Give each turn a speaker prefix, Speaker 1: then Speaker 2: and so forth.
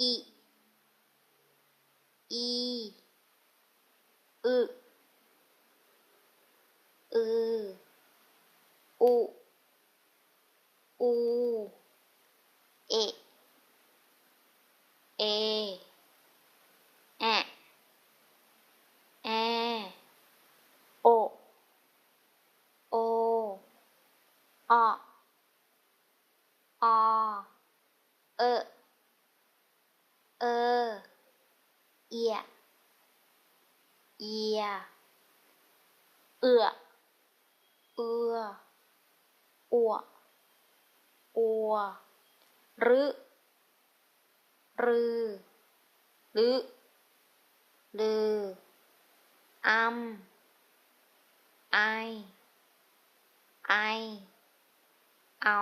Speaker 1: อิอีอึอืออุอูเอเอแอแอโอโอออเอเอ เอียเอียเอือเอืออัวอัวรึรือลึลืออัมไอ ไอ เอา